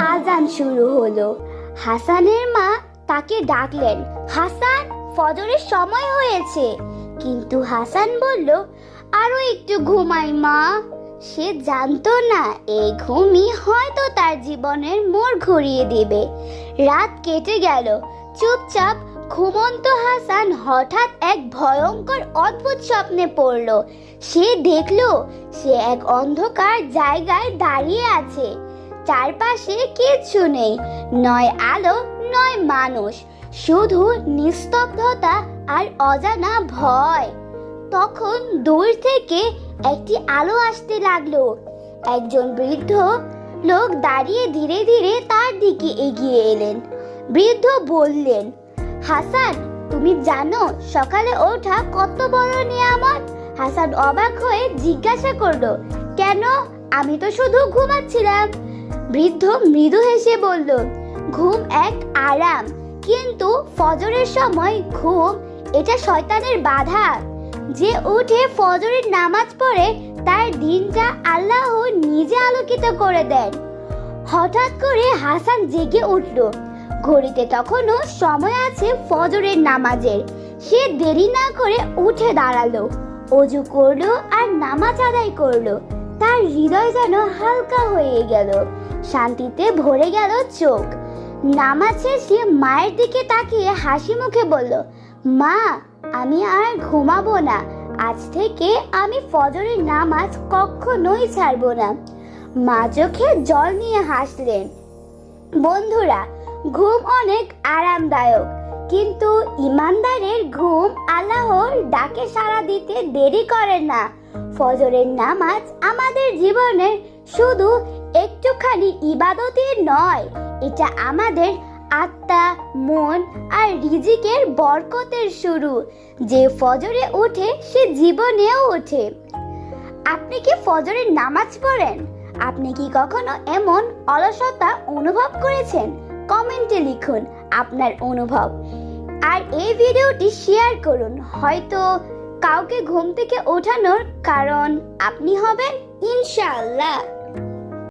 আজান শুরু হলো। হাসানের মা তাকে ডাকলেন, হাসান, ফজরের সময় হয়েছে। কিন্তু হাসান বলল, আরও একটু ঘুমাই মা। সে জানতো না, এই ঘুমই হয়তো তার জীবনের মোড় ঘুরিয়ে দেবে। রাত কেটে গেল, চুপচাপ ঘুমন্ত হাসান হঠাৎ এক ভয়ঙ্কর অদ্ভুত স্বপ্নে পড়ল। সে দেখল সে এক অন্ধকার জায়গায় দাঁড়িয়ে আছে। চারপাশে কিচ্ছু নেই, নয় আলো, নয় মানুষ, শুধু নিস্তব্ধতা আর অজানা ভয়। তখন দূর থেকে একটি আলো আসতে লাগল। একজন বৃদ্ধ লোক দাঁড়িয়ে ধীরে ধীরে তার দিকে এগিয়ে এলেন। বৃদ্ধ বললেন হাসান, তুমি জানো, সকালে ওঠা কত বড় নিয়ামত? হাসান অবাক হয়ে জিজ্ঞাসা করল, কেন? আমি তো শুধু ঘুমাচ্ছিলাম। বৃদ্ধ মৃদু হেসে বলল, ঘুম এক আরাম, কিন্তু ফজরের সময় ঘুম, এটা শয়তানের বাধা। যে উঠে ফজরের নামাজ পড়ে, তার দিনটা আল্লাহ নিজে আলোকিত করে দেন। হঠাৎ করে হাসান জেগে উঠল ঘড়িতে তখনও সময় আছে ফজরের নামাজের। সে দেরি না করে উঠে দাঁড়াল, অজু করল আর নামাজ আদায় করল। তার হৃদয় যেন হালকা হয়ে গেল, শান্তিতে ভরে গেল চোখ। নামাজ শেষে মায়ের দিকে তাকিয়ে হাসি মুখে বলল, মা, আমি আর ঘুমাবো না। আজ থেকে আমি ফজরের নামাজ কখনোই ছাড়বো না। মা চোখে জল নিয়ে হাসলেন, বন্ধুরা ঘুম অনেক আরামদায়ক। কিন্তু ইমানদারের ঘুম আল্লাহর ডাকে সাড়া দিতে দেরি করে না। ফজরের নামাজ আমাদের জীবনের শুধু একটুখানি ইবাদতের নয়, এটা আমাদের আত্মা, মন আর রিজিকের বরকতের শুরু। যে ফজরে ওঠে সে জীবনেও ওঠে। আপনি কি ফজরের নামাজ পড়েন? আপনি কি কখনো এমন অলসতা অনুভব করেছেন? কমেন্টে লিখুন আপনার অনুভব। আর এই ভিডিওটি শেয়ার করুন, হয়তো কাউকে ঘুম থেকে ওঠানোর কারণ আপনি হবেন, ইনশাআল্লাহ।